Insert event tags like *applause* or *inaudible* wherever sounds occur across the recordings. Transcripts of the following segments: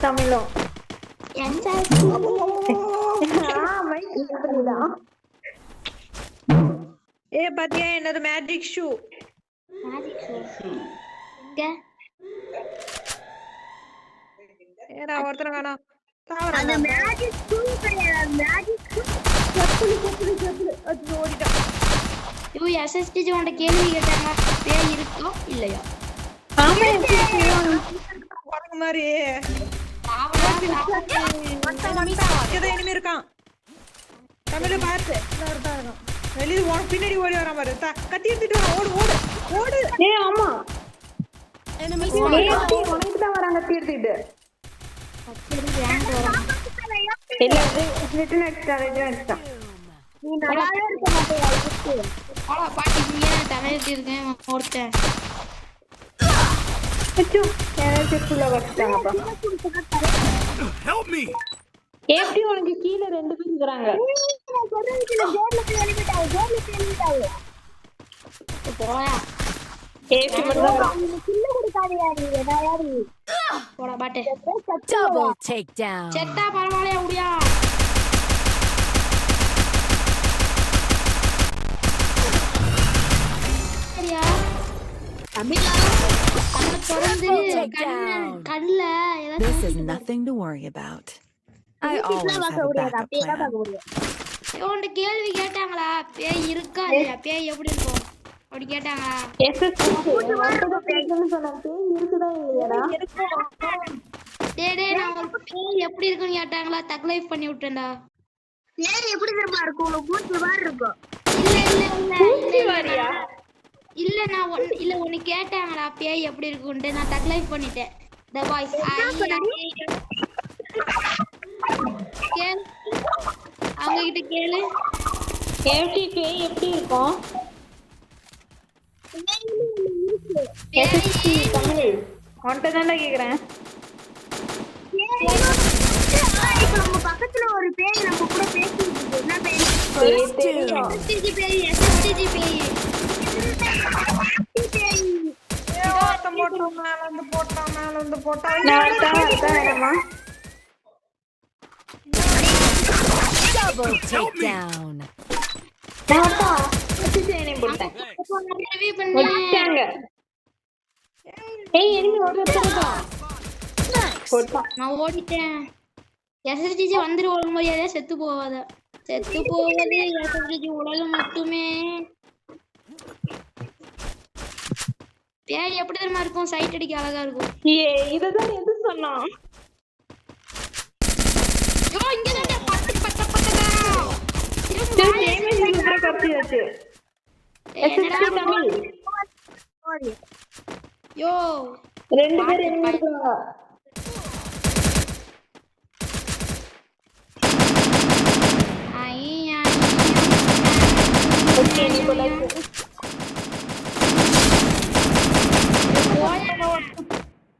தமிழும் ஏ பாத்தியா என்னது மேஜிக் ஷூ ஏடா ஒருத்தர வேணாம் அந்த மேஜிக் ஷூ கிடையாது மேஜிக் ஷூ அது ஓடிட்டான். ஐயோ எஸ்எஸ்டிஜி கேள்வி கேட்டாங்க பேய் இருக்கோ இல்லையா? பாருங்க மாதிரி. ஏதோ இனிமே இருக்கான். தமிழ பார்த்து. வெளியே ஓட பின்னாடி ஓடி வரான் பாரு. தா, கத்தி எடுத்துட்டு வரான் ஓடு ஓடு ஓடு. ஏ ஆமா உனக்கு தான் வரான் கத்தி எடுத்துக்கிட்டு. இல்ல. நீ நல்லாவே இருக்க மாட்டேயா பாட்டி நீ ஏன் தலையிட்டு இருக்கேன் ஒருத்தன் அச்சோ ஃபுல்லா வச்சிட்டாங்கப்பா! எப்படி உனக்கு கீழே ரெண்டு பேர் இருக்கிறாங்க? சத்து Double takedown. செத்தா பரவாயில்லையா முடியா? சரியா? கண்ணை திறந்து கண்ணு கண்ணுல உன்கிட்ட கேள்வி கேட்டாங்களா? பேய் இருக்கா இல்லையா? பேய் எப்படி இருக்கும்? அப்படி கேட்டாங்களா? டேய் டேய் நான் ஒரு பேய் எப்படி இருக்குன்னு கேட்டாங்களா? தக் லைஃப் பண்ணி விட்டேன்டா. பேரு எப்படி தெரியுமா இருக்கும்? மூச்சு மாதிரி இருக்கும். இல்ல இல்ல இல்ல இல்ல நான் ஒன்னு இல்ல ஒன்னு கேட்டாங்கடா பேய் எப்படி இருக்குன்ட்டு நான் தக் லைஃப் பண்ணிட்டேன். த வாய்ஸ் கேளு. எப்படி இருக்கும்? பேய் தமிழ். உன்கிட்ட தானே கேக்குறேன். நம்ம பக்கத்துல ஒரு பேய் நம்ம கூட பேசிட்டு என்ன பேய்? பேய் தெரியும் எஸ்டிஜி பேய். எஸ்டிஜி பேய்? போட்டான் மேல வந்து போட்டான் மேல வந்து போட்டான் நான் வரட்டா வரட்டா வேணாமா Double takedown. நான் வரட்டா வச்சு சேனை போட்டேன் ரிவ்யூ பண்ணேன் வச்சாங்க ஏய் எனிமி ஒரு ஒருத்தர் போட்டான் நான் ஓடிட்டேன். எஸ்எஸ்டிஜி வந்துரு ஒழுங்கு மரியாதையா செத்து போவாத. செத்து போவது எஸ்எஸ்டிஜி உலகம் மட்டுமே. பேய் எப்படி தெரியுமா இருக்கும்? சைட் அடிக்க அழகா இருக்கும். ஏ இததான் எது சொன்னான்? ஐயோ இங்க சரி டேமேஜ் இருக்கிற கத்தியாச்சு என்னடா தமிழ் யோ ரெண்டு பேர் என்ன இருக்காங்க ஐ ஐ ஓகே நீ போல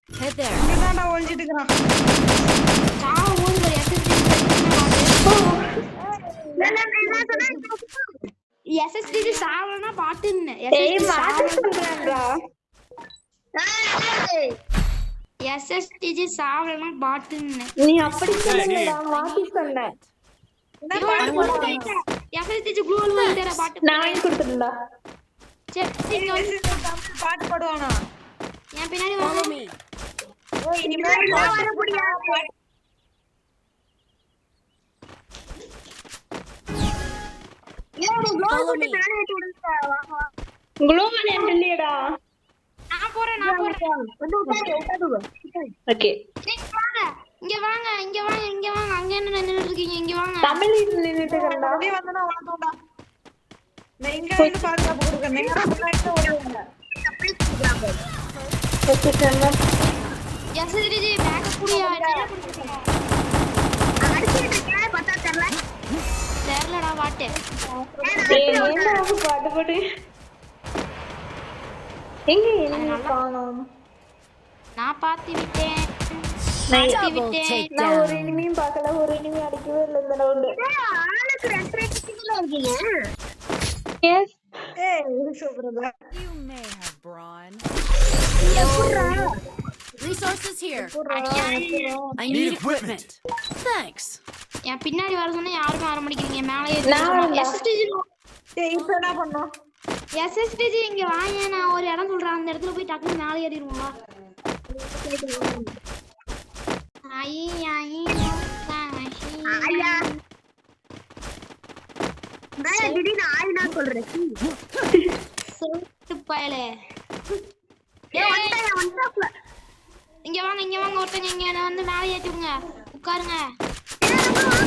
Head there. இங்கதான்டா ஒளிஞ்சிட்டு இருக்கான் சாவு ஓடுற எஸ்எஸ்டிஜி எஸ்எஸ்டிஜி மாத்தி சொல்றேன்டா எஸ்எஸ்டிஜி சாவலனா பாட்டுன்னு. நீ அப்படி சொல்லலடா மாத்தி சொன்னேன் எஸ்எஸ்டிஜி க்ளூவல் வந்துடா பாட்டு நான் வாங்கி கொடுத்துட்டேன்டா. சரி பாட்டு பாடுவானா? என் பின்னாடி வாங்க குளோபல் என்கிட்ட இல்லையடா? நான் போறேன் நான் போறேன். ஓகே இங்க வாங்க இங்க வாங்க இங்க வாங்க அங்க என்ன நின்னுட்டு இருக்கீங்க? இங்க வாங்க. தமிழ் நின்னுட்டு இருக்கேன்டா அப்படியே வந்தனா வளர்த்தோம்டா நான் இங்க வந்து பாதுகாப்பு கொடுக்கறேன் முன்னாடி தெரியலடா வாட்டு பாட்டு. பாட்டு எங்க என்ன காணோம் நான் பார்த்து விட்டேன். நான் ஒரு. இனிமையும் பார்க்கல ஒரு இனிமையும் அடிக்கவே இல்லை இந்த round. Resources here. I Need equipment. Thanks. என் பின்னாடி வர சொன்னா யாருமே வர மாட்டேங்கிறீங்க மேலே. எஸ்எஸ்டிஜி இப்ப என்ன பண்ணோம் எஸ்எஸ்டிஜி இங்க வாங்க நான் ஒரு இடம் சொல்றேன். அந்த இடத்துல போய் டக்குனு மேலே ஏறிடுவோம் திடீர்னு ஆயினா சொல்றேன். பயலே. இங்க வாங்க இங்க வாங்க ஒருத்தங்க இங்க வந்து மேலே ஏத்தி விடுங்க உட்காருங்க.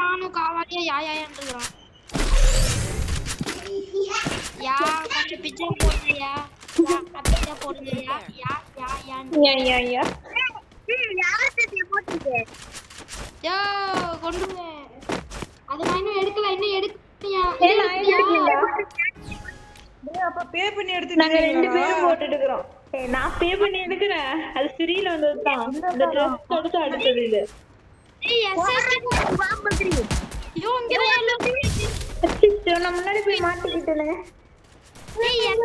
ஆணும் காவாலியா யா யா கொஞ்சம் பிச்சை போடுங்கயா யா யா யா யான்னு யா, யா, யா. யோ கொண்டு போ. அது நான் இன்னும் எடுக்கல இன்னும் எடுக்கலையா? அப்ப pay பண்ணி நாங்க ரெண்டு பேரும்? போட்டுட்டு இருக்கிறோம் நான் பே பண்ணி எடுக்கிறேன். அது ஃப்ரீல வந்தது தான் இந்த ட்ரெஸ் எடுத்து அடுத்தது இது முன்னாடி போய் மாட்டிக்கிட்டேனே. ஏய் ஏய்,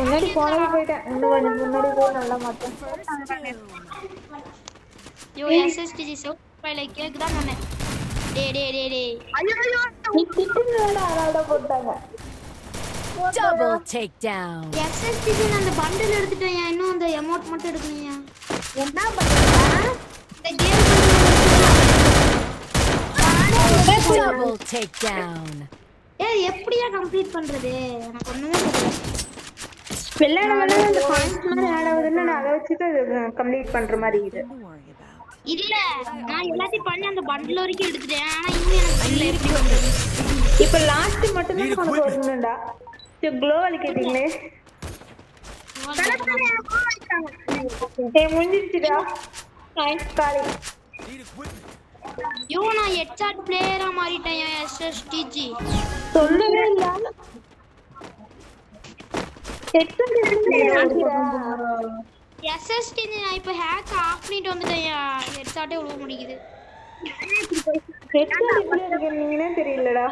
முன்னாடி போனது போயிட்டேன். இன்னும் கொஞ்சம் முன்னாடி போய் நல்லா மாட்டேன் யோ எஸ்எஸ்டிஜி சோ பைல கேக்குதா நானே? டேய் டேய் டேய் டேய். ஐயோ, ஐயோ. நீ திட்டுனதால அதனால போட்டாங்க. Double takedown. எஸ்எஸ்டிஜி நான் அந்த பண்டில் எடுத்துட்டேன். இன்னும் அந்த அமௌண்ட் மட்டும் எடுக்கலையா? என்ன பண்றீங்க? இந்த கேம் Double takedown. ஏய் எப்படியா கம்ப்ளீட் பண்றது? எனக்கு ஒண்ணுமே தெரியல விளையாட விளையாட அந்த பாயிண்ட்ஸ் மாதிரி ஆட் ஆகுதுன்னு நான் அதை வச்சுட்டு கம்ப்ளீட் பண்ற மாதிரி இது. இல்ல நான் எல்லாத்தையும் பண்ணி அந்த பண்டில் வரைக்கும் எடுத்துட்டேன். ஆனா இன்னும் எனக்கு தெரியல எப்படி பண்றது. இப்ப லாஸ்ட் மட்டும் தான் உனக்கு வரணும்டா க்ளோ அழிக்கிறீங்களே ஏய் முடிஞ்சிருச்சுடா நைஸ் காலி Need equipment. யோ நான் ஹெட்ஷாட் பிளேயரா மாறிட்டேன் எஸ்எஸ்டிஜி சொல்லவே இல்ல எஸ்எஸ்டிஜி நான் இப்போ ஹேக் ஆஃப் பண்ணிட்டு வந்துட்டேன் ஹெட்ஷாட்டே விழுக முடியுது ஹெட்செட் எப்படி இருக்கீங்கன்னே தெரியலடா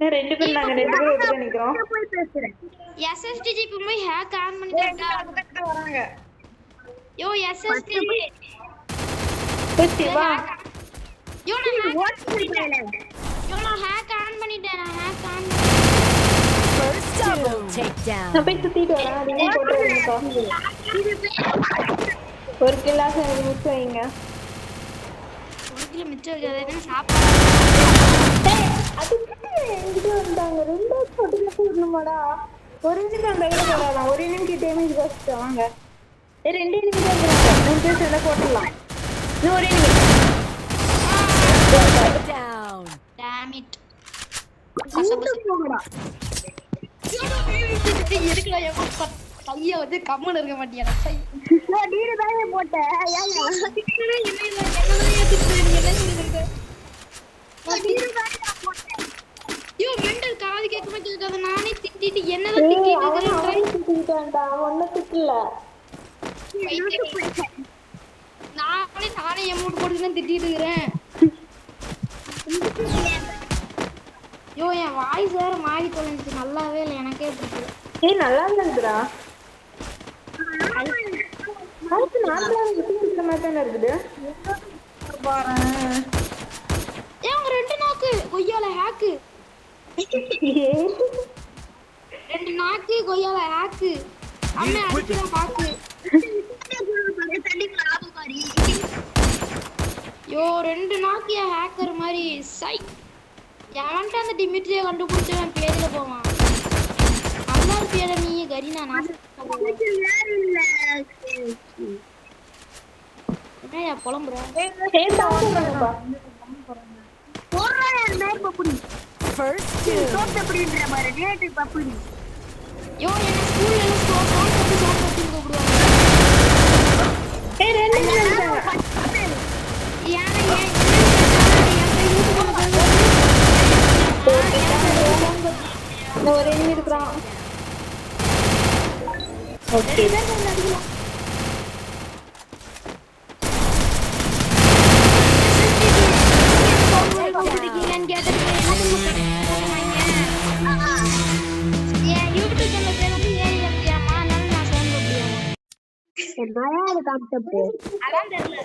நான் ரெண்டு பேரும் நாங்க ரெண்டு பேரும் ஒட்டுக்க நிக்கிறோம் போய் பேசுறேன் எஸ்எஸ்டிஜி இப்போ போய் ஹேக் ஆன் பண்ணிட்டேன்டா கிட்ட வராங்க யோ எஸ்எஸ்டிஜி ஓகே வா யோ நான் hack- ஓட்டுறேன் யோ நான் ஹேக் ஆன் பண்ணிட்டேன் நான் hack on First double takedown. நான் போய் சுத்திட்டு வரேன் அதையும் போட்டு வரேன்க்கா ஒரு கிளாஸ் எனக்கு மிச்சம் வைங்க ஒரு கிலோ மிச்சம் இருக்காது என்ன சாப்பாடு அதுக்கு என்கிட்ட வந்தாங்க. ரெண்டு போட்டு போடணுமாடா ஒரு நிமிஷம் கையில போடலாம் ஒரு நிமிஷம் டேமேஜ் வாங்க. ரெண்டு நிமிஷம் இருக்கிறாங்க மூணு பேர் சேர்ந்தா போட்டுடலாம். இன்னும் ஒரே நிமிஷம். டேம் இட் கைய வந்து கம்மன் இருக்க மாட்டியா? சை நீரு தானே போட்ட ஏயா நீரு தானே போட்ட ஐயோ காது கேட்கவே கேட்காது நானே திட்டிட்டு என்னதான் திட்டிட்டு இருக்கிறேன் திட்டிட்டான்டா. ஒன்னும் திட்டல. நானே நானே எமௌண்ட் போட்டு தான் திட்டிட்டு இருக்கிறேன். ஐயோ என் வாய்ஸ் வேற மாறி தொலைஞ்சிச்சு நல்லாவே இல்லை. எனக்கே பிடிக்கல ஏய் நல்லா இருந்ததுடா. அதுக்கு நார்மலா விட்டு இருக்கிற மாதிரி தானே இருக்குது. பாரேன் ஏன் ரெண்டு நாக்கு. கொய்யால ஹேக்கு. *laughs* ரெண்டு நாக்கு கொய்யால ஹேக்கு அம்மே அடிக்கிற பாக்கு. யோ ரெண்டு நாக்கிய ஹேக்கர் மாதிரி. சை. எவன்ட்ட அந்த டிமிட்ரியை கண்டுபிடிச்சு அவன் பேரில் போவான். நல்லா இருப்பியல நீ கரீனா நான் என்னையா புலம்புற? ஏய், சாப்பிடுறாங்கப்பா. First. Two. அப்படின்ற மாதிரி ரேட்டு பப்புடி யோ என்ன ஸ்கூல்ல எல்லாம் ஸ்கோ கான்செப்ட் அதான் தெரியல.